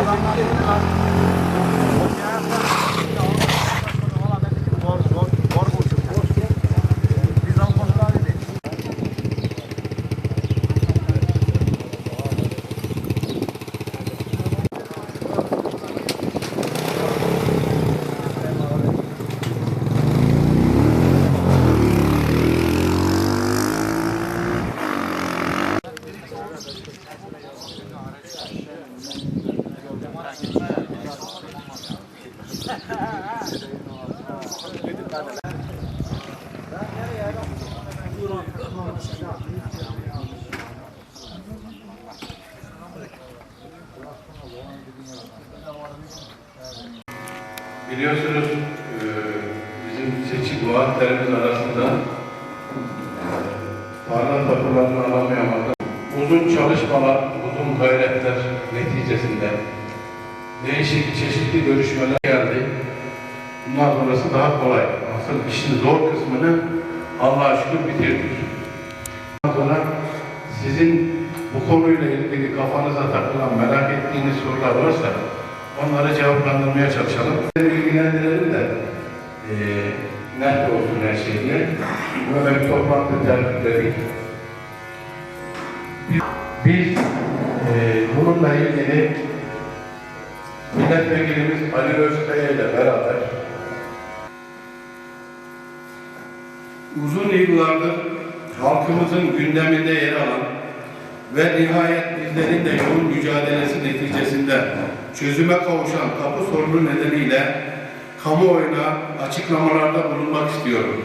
Adamlar Biliyorsunuz e, bizim seçim vaatlerimiz arasında e, tarla tapularını alamayamadı. Uzun çalışmalar, uzun gayretler neticesinde değişik çeşitli görüşmeler geldi. Bundan sonrası daha kolay. Asıl işin zor kısmını Allah'a şükür bitirdik. Sonra sizin bu konuyla ilgili kafanıza takılan, merak ettiğiniz sorular varsa onları cevaplandırmaya çalışalım. İlgilendirelim de e, net olsun her şeyle. Böyle bir toplantı tertipledik. Biz, biz e, bununla ilgili milletvekilimiz Ali Özkaya ile beraber uzun yıllardır halkımızın gündeminde yer alan ve nihayet bizlerin de yoğun mücadelesi neticesinde çözüme kavuşan tapu sorunu nedeniyle kamuoyuna açıklamalarda bulunmak istiyorum.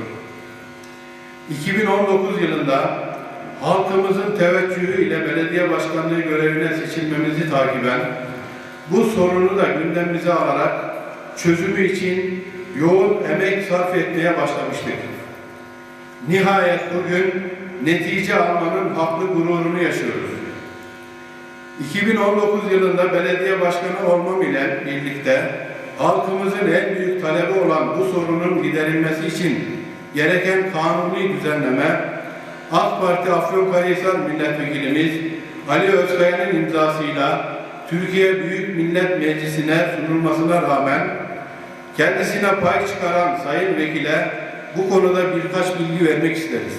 2019 yılında halkımızın teveccühü ile belediye başkanlığı görevine seçilmemizi takiben bu sorunu da gündemimize alarak çözümü için yoğun emek sarf etmeye başlamıştık. Nihayet bugün netice almanın haklı gururunu yaşıyoruz. 2019 yılında belediye başkanı olmam ile birlikte halkımızın en büyük talebi olan bu sorunun giderilmesi için gereken kanuni düzenleme AK Parti Afyonkarahisar Milletvekilimiz Ali Özkaya'nın imzasıyla Türkiye Büyük Millet Meclisi'ne sunulmasına rağmen kendisine pay çıkaran Sayın Vekile bu konuda birkaç bilgi vermek isteriz.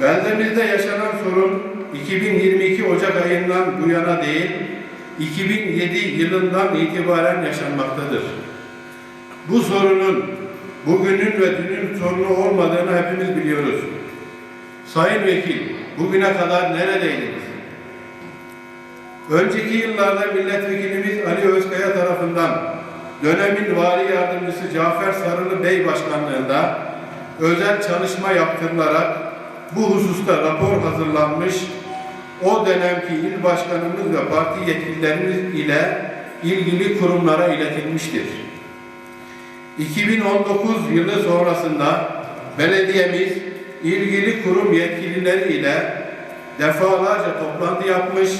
Beldemizde yaşanan sorun 2022 Ocak ayından bu yana değil, 2007 yılından itibaren yaşanmaktadır. Bu sorunun bugünün ve dünün sorunu olmadığını hepimiz biliyoruz. Sayın Vekil, bugüne kadar neredeydiniz? Önceki yıllarda milletvekilimiz Ali Özkaya tarafından dönemin vali yardımcısı Cafer Sarılı Bey başkanlığında özel çalışma yaptırılarak bu hususta rapor hazırlanmış, o dönemki il başkanımız ve parti yetkililerimiz ile ilgili kurumlara iletilmiştir. 2019 yılı sonrasında belediyemiz ilgili kurum yetkilileri ile defalarca toplantı yapmış,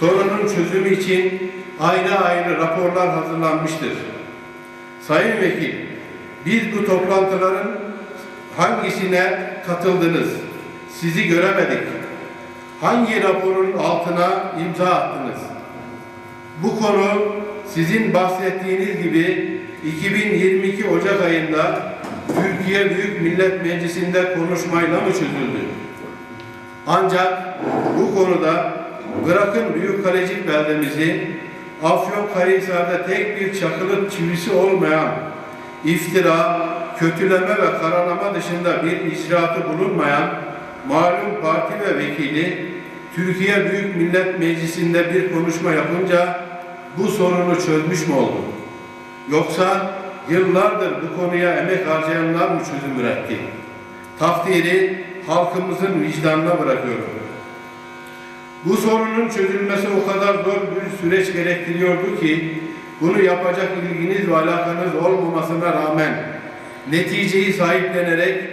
sorunun çözümü için ayrı ayrı raporlar hazırlanmıştır. Sayın Vekil, biz bu toplantıların hangisine katıldınız? Sizi göremedik. Hangi raporun altına imza attınız? Bu konu sizin bahsettiğiniz gibi 2022 Ocak ayında Türkiye Büyük Millet Meclisi'nde konuşmayla mı çözüldü? Ancak bu konuda bırakın Büyük Kalecik beldemizi Afyonkarahisar'da tek bir çakılı çivisi olmayan iftira, kötüleme ve karalama dışında bir icraatı bulunmayan malum parti ve vekili Türkiye Büyük Millet Meclisi'nde bir konuşma yapınca bu sorunu çözmüş mü oldu? Yoksa yıllardır bu konuya emek harcayanlar mı çözüm üretti? Takdiri halkımızın vicdanına bırakıyorum. Bu sorunun çözülmesi o kadar zor bir süreç gerektiriyordu ki bunu yapacak ilginiz ve alakanız olmamasına rağmen neticeyi sahiplenerek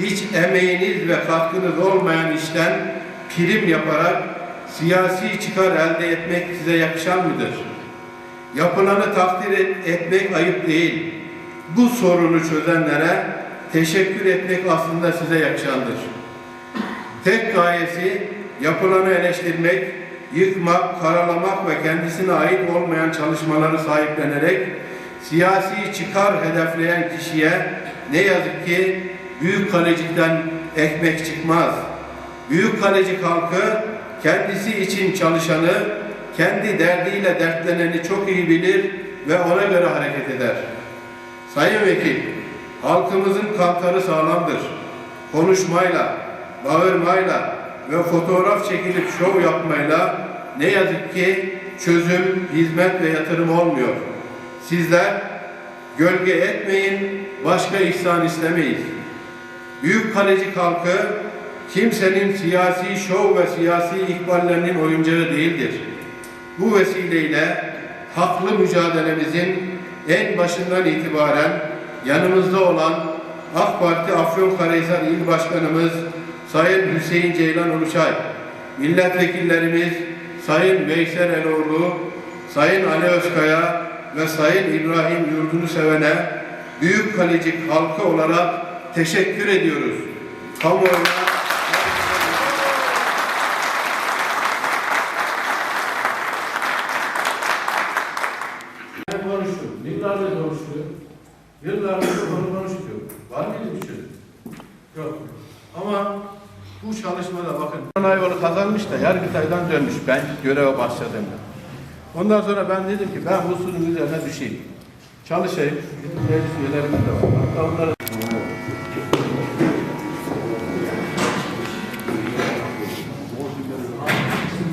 hiç emeğiniz ve katkınız olmayan işten prim yaparak siyasi çıkar elde etmek size yakışan mıdır? Yapılanı takdir et- etmek ayıp değil. Bu sorunu çözenlere teşekkür etmek aslında size yakışandır. Tek gayesi yapılanı eleştirmek, yıkmak, karalamak ve kendisine ait olmayan çalışmaları sahiplenerek siyasi çıkar hedefleyen kişiye ne yazık ki Büyük Kalecik'ten ekmek çıkmaz. Büyük Kalecik halkı kendisi için çalışanı, kendi derdiyle dertleneni çok iyi bilir ve ona göre hareket eder. Sayın Vekil, halkımızın kantarı sağlamdır. Konuşmayla, bağırmayla ve fotoğraf çekilip şov yapmayla ne yazık ki çözüm, hizmet ve yatırım olmuyor. Sizler gölge etmeyin, başka ihsan istemeyiz. Büyük Kalecik halkı kimsenin siyasi şov ve siyasi ikballerinin oyuncağı değildir. Bu vesileyle haklı mücadelemizin en başından itibaren yanımızda olan AK Parti Afyonkarahisar İl Başkanımız Sayın Hüseyin Ceylan Uluçay, milletvekillerimiz Sayın Veysel Eloğlu, Sayın Ali Özkaya ve Sayın İbrahim Yurdunu Seven'e Büyük Kalecik halkı olarak teşekkür ediyoruz. Kamuoyuna. Yıllardır konuştu. Yıllardır konu konuştu. Var mıydı bir çözüm? Yok. Ama bu çalışmada bakın. Onay yolu kazanmış da Yargıtay'dan dönmüş ben göreve başladığımda. Ondan sonra ben dedim ki ben husulün üzerine düşeyim. Çalışayım. Meclis üyelerimiz de var. Hatta onları